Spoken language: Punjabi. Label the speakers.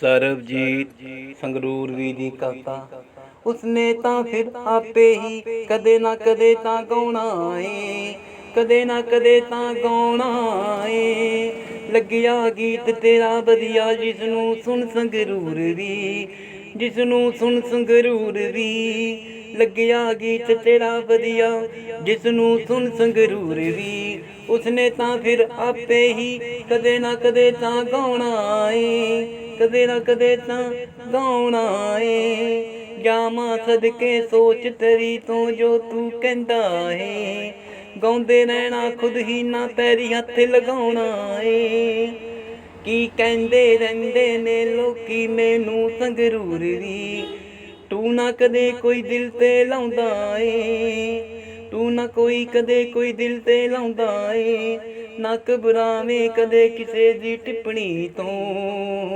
Speaker 1: ਸਰਬਜੀਤ ਸੰਗਰੂਰ ਵੀ ਦੀ ਕਵਤਾ ਉਸਨੇ ਤਾਂ ਫਿਰ ਆਪੇ ਹੀ ਕਦੇ ਨਾ ਕਦੇ ਤਾਂ ਗਾਉਣਾ ਏ। ਕਦੇ ਨਾ ਕਦੇ ਤਾਂ ਗਾਉਣਾ ਏ। ਲੱਗਿਆ ਗੀਤ ਤੇਰਾ ਵਧੀਆ ਜਿਸ ਨੂੰ ਸੁਣ ਸੰਗਰੂਰ ਵੀ ਜਿਸ ਨੂੰ ਸੁਣ ਸੰਗਰੂਰ ਵੀ। ਲੱਗਿਆ ਗੀਤ ਤੇਰਾ ਵਧੀਆ ਜਿਸ ਨੂੰ ਸੁਣ ਸੰਗਰੂਰ ਵੀ। ਉਸਨੇ ਤਾਂ ਫਿਰ ਆਪੇ ਹੀ ਕਦੇ ਨਾ ਕਦੇ ਤਾਂ ਗਾਉਣਾ ਏ। ਕਦੇ ਨਾ ਕਦੇ ਤਾਂ ਗਾਉਣਾ ਏ ਜਾਵਾਂ ਸਦਕੇ ਸੋਚ ਤੇਰੀ ਤੋਂ ਜੋ ਤੂੰ ਕਹਿੰਦਾ ਏ। ਗਾਉਂਦੇ ਰਹਿਣਾ ਖੁਦ ਹੀ ਨਾ ਪੈਰੀ ਹੱਥ ਲਗਾਉਣਾ ਏ ਕੀ ਕਹਿੰਦੇ ਰਹਿੰਦੇ ਨੇ ਲੋਕੀ ਮੈਨੂੰ ਸੰਗਰੂਰ ਦੀ ਤੂੰ ਨਾ ਕਦੇ ਕੋਈ ਦਿਲ ਤੇ ਲਾਉਂਦਾ ਏ। ਤੂੰ ਨਾ ਕੋਈ ਕਦੇ ਕੋਈ ਦਿਲ ਤੇ ਲਾਉਂਦਾ ਏ। ਨਾ ਘਬਰਾਵੇਂ ਕਦੇ ਕਿਸੇ ਦੀ ਟਿੱਪਣੀ ਤੋਂ।